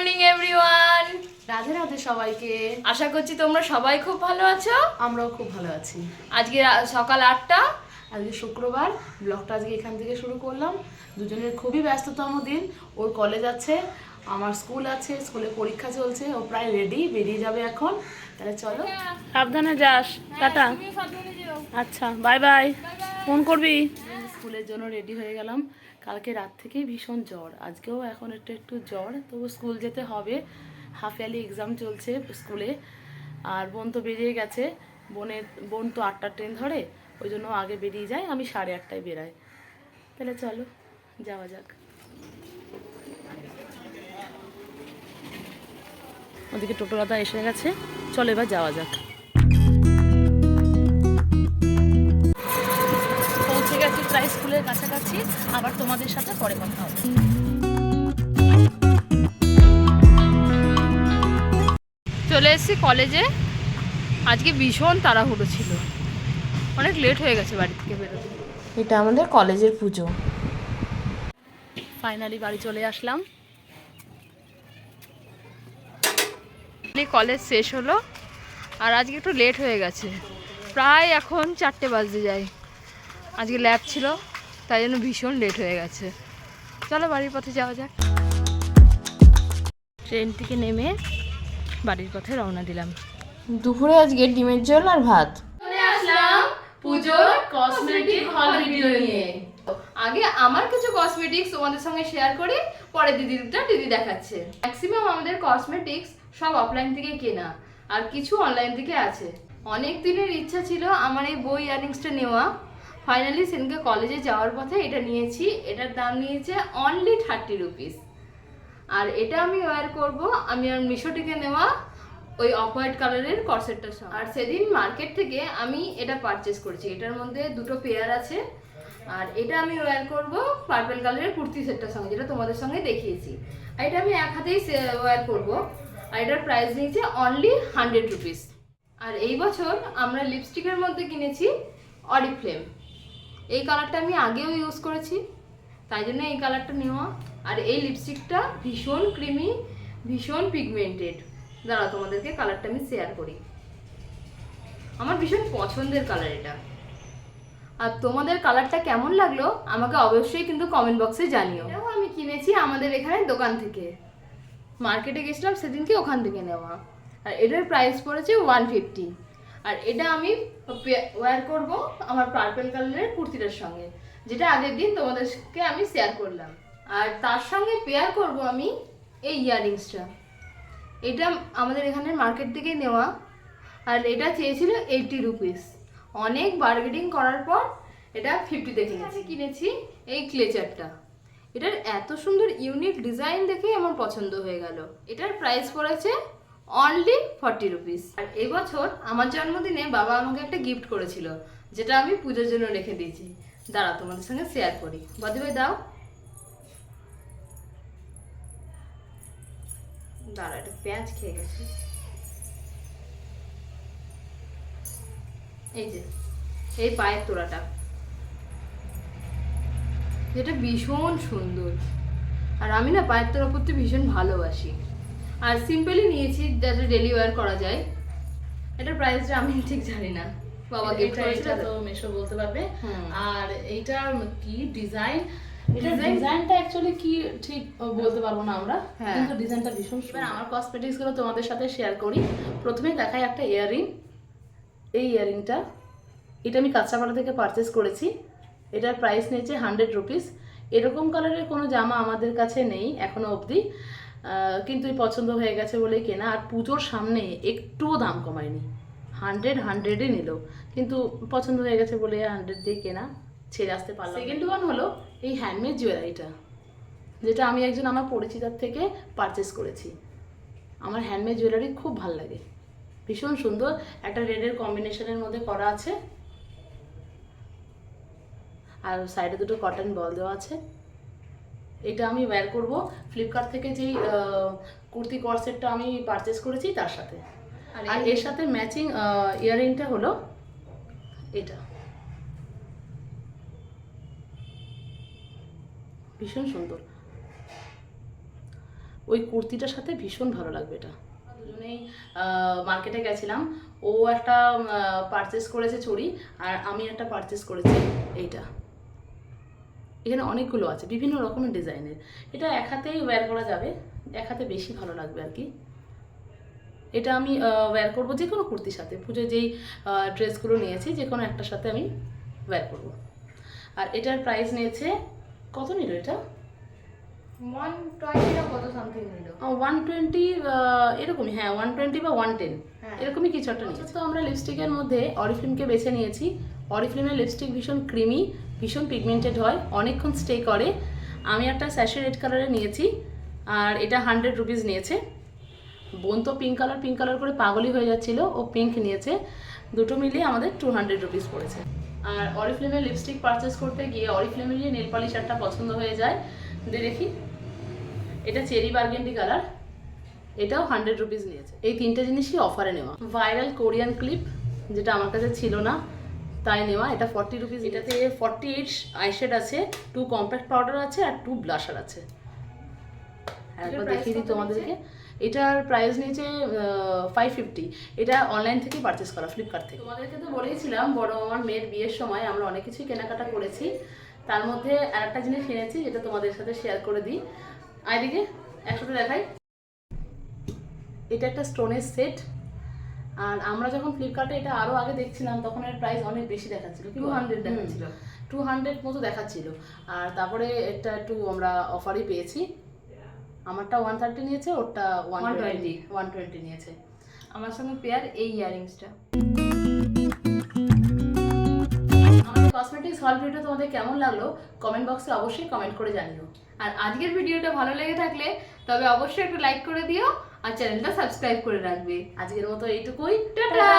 Morning everyone Radhe Radhe সবাইকে। আশা করছি তোমরা সবাই খুব ভালো আছো। আমরাও খুব ভালো আছি। আজকে সকাল আটটা। আজকে শুক্রবার। ব্লগটা আজকে এখান থেকে শুরু করলাম। দুজনের খুবই ব্যস্ততম দিন। ওর কলেজ আছে আমার স্কুল আছে স্কুলে পরীক্ষা চলছে ও প্রায় রেডি বেরিয়ে যাবে এখন। তাহলে চলো। সাবধানে যাস। টাটা। আচ্ছা বাই বাই ফোন করবি? স্কুলের জন্য রেডি হয়ে গেলাম। কালকে রাত থেকেই ভীষণ জ্বর। আজকেও এখন একটু একটু জ্বর। তবু স্কুল যেতে হবে। হাফ ইয়ারলি এক্সাম চলছে স্কুলে। আর বোন তো বেরিয়ে গেছে। বোনের, বোন তো আটটার ট্রেন ধরে। ওই জন্য আগে বেরিয়ে যায়, আমি সাড়ে আটটায় বেরাই। তাহলে চলো, যাওয়া যাক। ওদিকে টোটোলাদা এসে গেছে। চলো এবার যাওয়া যাক। স্কুলের আবার তোমাদের সাথে পরে কথা হবে। চলে এসেছি কলেজে। আজকে ভীষণ তাড়াহুড়ো ছিল। অনেক লেট হয়ে গেছে বাড়ি থেকে বেরোতে। এটা আমাদের কলেজের পুজো। ফাইনালি বাড়ি চলে আসলাম। কলেজ শেষ হলো আর আজকে একটু লেট হয়ে গেছে। প্রায় এখন চারটে বাজতে যাই আজকে ল্যাব ছিল। তাই জন্য ভীষণ লেট হয়ে গেছে। চলো বাড়ির পথে যাওয়া যাক। ট্রেন থেকে নেমে বাড়ির পথে রওনা দিলাম। দুপুরে আজকে ডিমের ঝোল আর ভাত। আসলাম পুজোর কসমেটিক হল ভিডিও নিয়ে। আগে আমার কিছু কসমেটিক্স তোমাদের সঙ্গে শেয়ার করি পরে দিদিটা দিদি দেখাচ্ছে। ম্যাক্সিমাম আমাদের কসমেটিক্স সব অফলাইন থেকে কেনা আর কিছু অনলাইন থেকে আছে। অনেক দিনের ইচ্ছা ছিল আমার এই বই ইয়ারিংসটা নেওয়া। ফাইনালি সেদিনকে কলেজে যাওয়ার পথে এটা নিয়েছি। এটার দাম নিয়েছে অনলি থার্টি রুপিস আর এটা আমি ওয়্যার করব, আমি আর মিশো থেকে নেওয়া ওই অফ হোয়াইট কালারের কর্সেটটার সঙ্গে আর সেদিন মার্কেট থেকে আমি এটা পারচেস করেছি। এটার মধ্যে দুটো পেয়ার আছে। আর এটা আমি ওয়্যার করব পার্পেল কালারের কুর্তি সেটটার সঙ্গে, যেটা তোমাদের সঙ্গে দেখিয়েছি। আর এটা আমি এক হাতেই ওয়্যার করব। আর এটার প্রাইস নিয়েছে অনলি হান্ড্রেড রুপিস আর এই বছর আমরা লিপস্টিকের মধ্যে কিনেছি অরিফ্লেম এই কালারটা আমি আগেও ইউজ করেছি, তাই জন্য এই কালারটা নেওয়া। আর এই লিপস্টিকটা ভীষণ ক্রিমি ভীষণ পিগমেন্টেড দাঁড়াও, তোমাদেরকে কালারটা আমি শেয়ার করি। আমার ভীষণ পছন্দের কালার এটা। আর তোমাদের কালারটা কেমন লাগল, আমাকে অবশ্যই কিন্তু কমেন্ট বক্সে জানিও। এটাও আমি কিনেছি আমাদের এখানে দোকান থেকে। মার্কেটে গেছিলাম, সেদিনকে ওখান থেকে নেওয়া। আর এটার প্রাইস পড়েছে ওয়ান ফিফটি আর এটা আমি ওয়্যার করব আমার পার্পল কালারের কুর্তিটার সঙ্গে। যেটা আগের দিন তোমাদেরকে আমি শেয়ার করলাম। আর তার সঙ্গে পেয়ার করব আমি এই ইয়াররিংসটা এটা আমাদের এখানে মার্কেট থেকে নেওয়া। আর এটা চেয়েছিল এইটি রুপিস অনেক বার্গেটিং করার পর এটা ফিফটি ফিফটিতে কিনেছি। কিনেছি এই ক্লেচারটা এটার এত সুন্দর ইউনিক ডিজাইন দেখেই আমার পছন্দ হয়ে গেল। এটার প্রাইস পড়েছে অনলি ফর্টি রুপিস আর এবছর আমার জন্মদিনে বাবা আমাকে একটা গিফট করেছিল, যেটা আমি পুজোর জন্য রেখে দিয়েছি। দাঁড়া তোমাদের সঙ্গে শেয়ার করি। বদি ভাই, দাও। দাঁড়া একটা পেঁয়াজ খেয়ে গেছি। এই যে, এই পায়ের তোড়াটা। যেটা ভীষণ সুন্দর। আর আমি না পায়ের তোড়া করতে ভীষণ ভালোবাসি। আর সিম্পলি নিয়েছি যাতে ডেলি ওয়্যার করা যায়। এটার প্রাইসটা আমি ঠিক জানি না। বাবা গিফট এটা তো। মেশো বলতে পারবে। আর এইটার কি ডিজাইন এটা ডিজাইনটা অ্যাকচুয়ালি কি ঠিক বলতে পারব না আমরা। হ্যাঁ। কিন্তু ডিজাইনটা ভীষণ সুন্দর। আমার কসমেটিক্সগুলো তোমাদের সাথে শেয়ার করি। প্রথমে দেখাই একটা ইয়াররিং এই ইয়াররিংটা এটা আমি কাঁচাপাড়া থেকে পারচেস করেছি। এটার প্রাইস নিয়েছে হান্ড্রেড রুপিস এরকম কালারের কোনো জামা আমাদের কাছে নেই এখনও অবধি। কিন্তু পছন্দ হয়ে গেছে বলে কেনা আর পুজোর সামনে একটুও দাম কমায়নি। হান্ড্রেড হান্ড্রেডে নিল। কিন্তু পছন্দ হয়ে গেছে বলে হান্ড্রেড দিয়ে কেনা, ছেড়ে আসতে পারলাম সেকেন্ড ওয়ান হলো এই হ্যান্ডমেড জুয়েলারিটা যেটা আমি একজন আমার পরিচিতার থেকে পারচেস করেছি। আমার হ্যান্ডমেড জুয়েলারি খুব ভালো লাগে। ভীষণ সুন্দর। একটা রেডের কম্বিনেশনের মধ্যে করা আছে। আর সাইডে দুটো কটন বল দেওয়া আছে। এটা আমি ওয়্যার করব। ফ্লিপকার্ট থেকে যেই কুর্তি কর্সেটটা আমি পারচেস করেছি তার সাথে। আর এর সাথে ম্যাচিং ইয়াররিংটা হলো এটা। ভীষণ সুন্দর। ওই কুর্তিটার সাথে ভীষণ ভালো লাগবে এটা। দুজনেই মার্কেটে গেছিলাম। ও একটা পারচেস করেছে চুড়ি আর আমি একটা পারচেস করেছি এইটা। এখানে অনেকগুলো আছে বিভিন্ন রকমের ডিজাইনের। এটা এক হাতেই ওয়্যার করা যাবে এক হাতে বেশি ভালো লাগবে আর কি। এটা আমি ওয়্যার করব যে কোনো কুর্তির সাথে পুজোয় যেই ড্রেসগুলো নিয়েছি যে কোনো একটার সাথে আমি ওয়্যার করব। আর এটার প্রাইস নিয়েছে কত নিল এটা? ওয়ান কত সামথিং নিল? ওয়ান টোয়েন্টি এরকমই হ্যাঁ ওয়ান টোয়েন্টি বা ওয়ান টেন হ্যাঁ। এরকমই কিছু একটা নিয়েছি। তো আমরা লিপস্টিকের মধ্যে অরিফ্লিমকে বেছে নিয়েছি অরিফ্লিমের লিপস্টিক ভীষণ ক্রিমি ভীষণ পিগমেন্টেড হয়, অনেকক্ষণ স্টে করে। আমি একটা স্যাশে রেড কালারে নিয়েছি, আর এটা হান্ড্রেড রুপিস নিয়েছে। বোন তো পিঙ্ক কালার পিঙ্ক কালার করে পাগলই হয়ে যাচ্ছিল, ও পিঙ্ক নিয়েছে। দুটো মিলিয়ে আমাদের টু হান্ড্রেড রুপিস পড়েছে। আর অরিফ্লেমের লিপস্টিক পারচেস করতে গিয়ে অরিফ্লেমেরই নেল পালিশ একটা পছন্দ হয়ে যায় দিয়ে দেখি। এটা চেরি বার্গেন্ডি কালার এটাও হান্ড্রেড রুপিস নিয়েছে। এই তিনটে জিনিসই অফারে নেওয়া। ভাইরাল কোরিয়ান ক্লিপ যেটা আমার কাছে ছিল না তাই নেওয়া এটা ফর্টি রুপিস এটাতে ফর্টি এইট আইশেড আছে টু কম্প্যাক্ট পাউডার আছে আর টু ব্লাশার আছে। একবার দেখিয়ে দিই তোমাদেরকে। এটার প্রাইস নিয়েছে ফাইভ ফিফটি এটা অনলাইন থেকে পারচেস করা ফ্লিপকার্ট থেকে। তোমাদেরকে তো বলেইছিলাম বড় আমার মেয়ের বিয়ের সময় আমরা অনেক কিছুই কেনাকাটা করেছি। তার মধ্যে আর একটা জিনিস কিনেছি যেটা তোমাদের সাথে শেয়ার করে দিই। আর এদিকে একসাথে দেখাই। এটা একটা স্টোনের সেট আর আমরা যখন ফ্লিপকার্টে এটা আরও আগে দেখছিলাম তখন এর প্রাইস অনেক বেশি দেখাচ্ছিল। টু হান্ড্রেড দেখাচ্ছিল। টু হান্ড্রেড মতো দেখাচ্ছিল। আর তারপরে এটা একটু আমরা অফারই পেয়েছি। আমারটা ওয়ান থার্টি নিয়েছে ওরটা ওয়ান টোয়েন্টি ওয়ান টোয়েন্টি নিয়েছে। আমার সঙ্গে পেয়ার এই ইয়ারিংসটা আমাদের কসমেটিক্স হল ভিডিও তোমাদের কেমন লাগল? কমেন্ট বক্সে অবশ্যই কমেন্ট করে জানিও। আর আজকের ভিডিওটা ভালো লেগে থাকলে তবে অবশ্যই একটু লাইক করে দিও। আর চ্যানেলটা সাবস্ক্রাইব করে রাখবে। আজকের মতো এইটুকুই। টাটা!